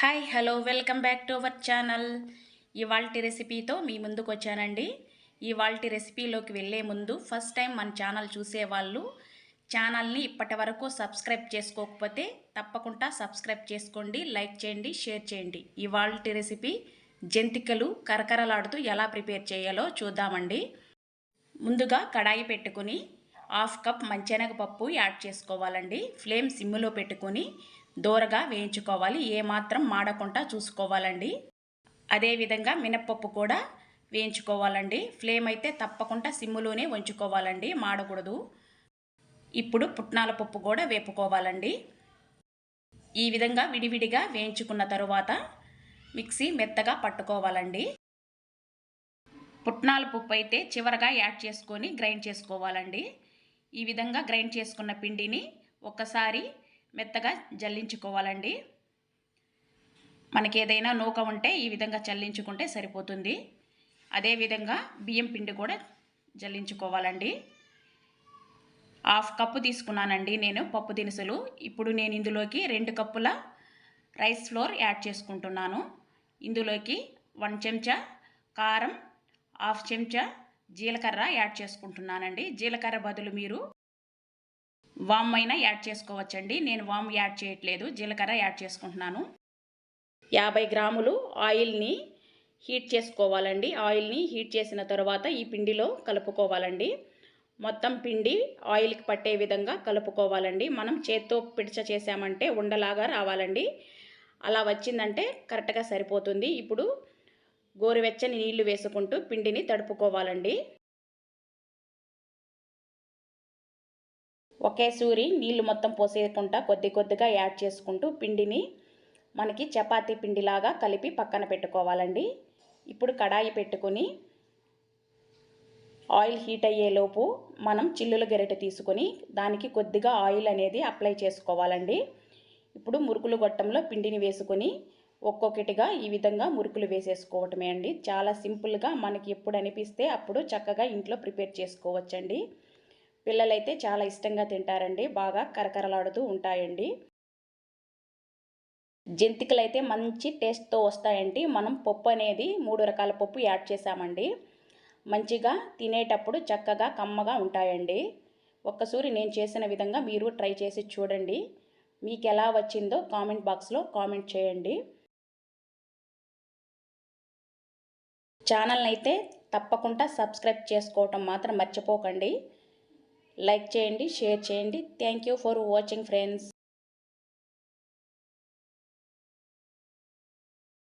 Hi hello welcome back to our channel ఇవాల్టి రెసిపీతో మీ ముందుకు వచ్చానండి. ఇవాల్టి రెసిపీలోకి వెళ్ళే ముందు ఫస్ట్ టైం మన ఛానల్ చూసేవాళ్ళు ఛానల్ని ఇప్పటి వరకు సబ్స్క్రైబ్ చేసుకోకపోతే తప్పకుండా సబ్స్క్రైబ్ చేసుకోండి లైక్ చేయండి షేర్ చేయండి. ఇవాల్టి రెసిపీ జంతికలు కరకరలాడుతూ ఎలా ప్రిపేర్ చేయాలో చూద్దామండి. ముందుగా కడాయి పెట్టుకుని హాఫ్ కప్ మంచెనగపప్పు యాడ్ చేసుకోవాలండి. ఫ్లేమ్ సిమ్లో పెట్టుకొని దూరగా వేయించుకోవాలి. ఏమాత్రం మాడకుండా చూసుకోవాలండి. అదేవిధంగా మినప్పప్పు కూడా వేయించుకోవాలండి. ఫ్లేమ్ అయితే తప్పకుండా సిమ్ములోనే ఉంచుకోవాలండి మాడకూడదు. ఇప్పుడు పుట్నాల పప్పు కూడా వేపుకోవాలండి. ఈ విధంగా విడివిడిగా వేయించుకున్న తరువాత మిక్సీ మెత్తగా పట్టుకోవాలండి. పుట్నాల పప్పు అయితే చివరగా యాడ్ చేసుకొని గ్రైండ్ చేసుకోవాలండి. ఈ విధంగా గ్రైండ్ చేసుకున్న పిండిని ఒకసారి మెత్తగా జల్లించుకోవాలండి. మనకి ఏదైనా నూక ఉంటే ఈ విధంగా చల్లించుకుంటే సరిపోతుంది. అదేవిధంగా బియ్యం పిండి కూడా జల్లించుకోవాలండి. హాఫ్ కప్పు తీసుకున్నానండి నేను పప్పు దినుసులు. ఇప్పుడు నేను ఇందులోకి రెండు కప్పుల రైస్ ఫ్లోర్ యాడ్ చేసుకుంటున్నాను. ఇందులోకి వన్ చెంచా కారం హాఫ్ చెంచా జీలకర్ర యాడ్ చేసుకుంటున్నానండి. జీలకర్ర బదులు మీరు వామ్ అయినా యాడ్ చేసుకోవచ్చండి. నేను వామ్ యాడ్ చేయట్లేదు. జీలకర్ర యాడ్ చేసుకుంటున్నాను. యాభై గ్రాములు ఆయిల్ని హీట్ చేసుకోవాలండి. ఆయిల్ని హీట్ చేసిన తర్వాత ఈ పిండిలో కలుపుకోవాలండి. మొత్తం పిండి ఆయిల్కి పట్టే విధంగా కలుపుకోవాలండి. మనం చేత్తో పిడిచ చేసామంటే ఉండలాగా రావాలండి. అలా వచ్చిందంటే కరెక్ట్గా సరిపోతుంది. ఇప్పుడు గోరువెచ్చని నీళ్ళు వేసుకుంటూ పిండిని తడుపుకోవాలండి. ఒకే సూరి నీళ్ళు మొత్తం పోసేయకుండా కొద్ది కొద్దిగా యాడ్ చేసుకుంటూ పిండిని మనకి చపాతీ పిండిలాగా కలిపి పక్కన పెట్టుకోవాలండి. ఇప్పుడు కడాయి పెట్టుకొని ఆయిల్ హీట్ అయ్యేలోపు మనం చిల్లుల గెరట తీసుకొని దానికి కొద్దిగా ఆయిల్ అనేది అప్లై చేసుకోవాలండి. ఇప్పుడు మురుకులు గొట్టంలో పిండిని వేసుకొని ఒక్కొక్కటిగా ఈ విధంగా మురుకులు వేసేసుకోవటమే అండి. చాలా సింపుల్గా మనకి ఎప్పుడు అనిపిస్తే అప్పుడు చక్కగా ఇంట్లో ప్రిపేర్ చేసుకోవచ్చండి. పిల్లలైతే చాలా ఇష్టంగా తింటారండి. బాగా కరకరలాడుతూ ఉంటాయండి. జంతికలు అయితే మంచి టేస్ట్తో వస్తాయండి. మనం పప్పు అనేది మూడు రకాల పప్పు యాడ్ చేసామండి. మంచిగా తినేటప్పుడు చక్కగా కమ్మగా ఉంటాయండి. ఒక్కసారి నేను చేసిన విధంగా మీరు ట్రై చేసి చూడండి. మీకు ఎలా వచ్చిందో కామెంట్ బాక్స్లో కామెంట్ చేయండి. ఛానల్ని అయితే తప్పకుండా సబ్స్క్రైబ్ చేసుకోవటం మాత్రం మర్చిపోకండి. లైక్ చేయండి షేర్ చేయండి. Thank you for watching friends.